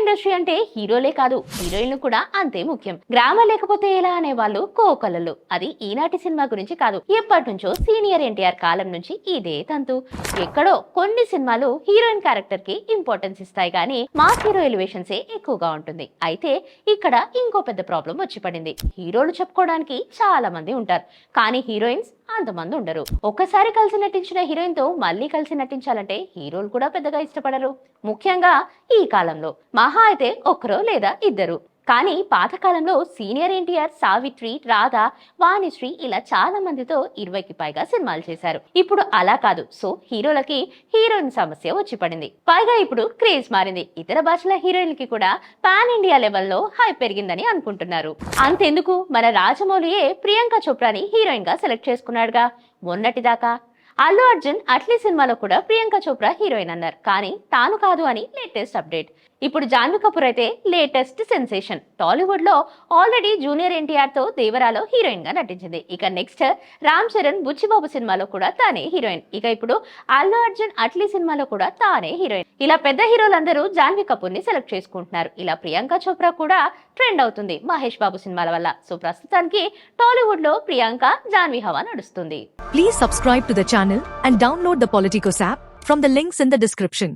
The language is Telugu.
ఇండస్ట్రీ అంటే హీరోలే కాదు హీరోయిన్లు కూడా అంతే ముఖ్యం. గ్రామ లేకపోతే ఎలా అనే వాళ్ళు కోకలలు. అది ఈనాటి సినిమా గురించి కాదు ఎప్పటి నుంచో సీనియర్ ఎన్టీఆర్ కాలం నుంచి ఇదే తంతు. ఎక్కడో కొన్ని సినిమాలు హీరోయిన్ క్యారెక్టర్కి ఇంపార్టెన్స్ ఇస్తాయి కానీ మాస్ హీరో ఎలివేషన్స్ ఏ ఎక్కువగా ఉంటుంది. అయితే ఇక్కడ ఇంకో పెద్ద ప్రాబ్లం వచ్చి పడింది. హీరోలు చెప్పుకోవడానికి చాలా మంది ఉంటారు. కానీ హీరోయిన్స్ అంతమంది ఉండరు. ఒక్కసారి కలిసి నటించిన హీరోయిన్తో మళ్ళీ కలిసి నటించాలంటే హీరోలు కూడా పెద్దగా ఇష్టపడరు. ముఖ్యంగా ఈ కాలంలో. మహా అయితే ఒకరో లేదా ఇద్దరు. కానీ పాతకాలంలో సీనియర్ ఎన్టీఆర్ సావిత్రి రాధ వాణిశ్రీ ఇలా చాలా మందితో ఇరవైకి పైగా సినిమాలు చేశారు. ఇప్పుడు అలా కాదు. సో హీరోలకి హీరోయిన్ సమస్య వచ్చి పడింది. పైగా ఇప్పుడు క్రేజ్ మారింది. ఇతర భాషల హీరోయిన్లకి కూడా పాన్ ఇండియా లెవెల్లో హై పెరిగిందని అనుకుంటున్నారు. అంతెందుకు? మన రాజమౌళియే ప్రియాంక చోప్రాని హీరోయిన్గా సెలెక్ట్ చేసుకున్నాడుగా. మొన్నటిదాకా అల్లు అర్జున్ అట్లీ సినిమాలో కూడా ప్రియాంక చోప్రా హీరోయిన్ అన్నారు. కానీ తాను కాదు అని లేటెస్ట్ అప్డేట్. ఇప్పుడు జాన్వి కపూర్ అయితే లేటెస్ట్ సెన్సేషన్. టాలీవుడ్లో ఆల్రెడీ జూనియర్ ఎన్టీఆర్తో దేవరాలో హీరోయిన్గా నటించింది. ఇక నెక్స్ట్ రామ్ చరణ్ బుచ్చిబాబు సినిమాలో కూడా తానే హీరోయిన్. ఇక ఇప్పుడు అల్లు అర్జున్ అట్లీ సినిమాలో కూడా తానే హీరోయిన్. ఇలా పెద్ద హీరోలందరూ జాన్వి కపూర్ని సెలెక్ట్ చేసుకుంటున్నారు. ఇలా ప్రియాంక చోప్రా కూడా ట్రెండ్ అవుతుంది మహేష్ బాబు సినిమాల వల్ల. సో ప్రస్తుతానికి టాలీవుడ్లో ప్రియాంక జాన్వీ హవా నడుస్తుంది. Please subscribe to the channel and download the Politicos app from the links in the description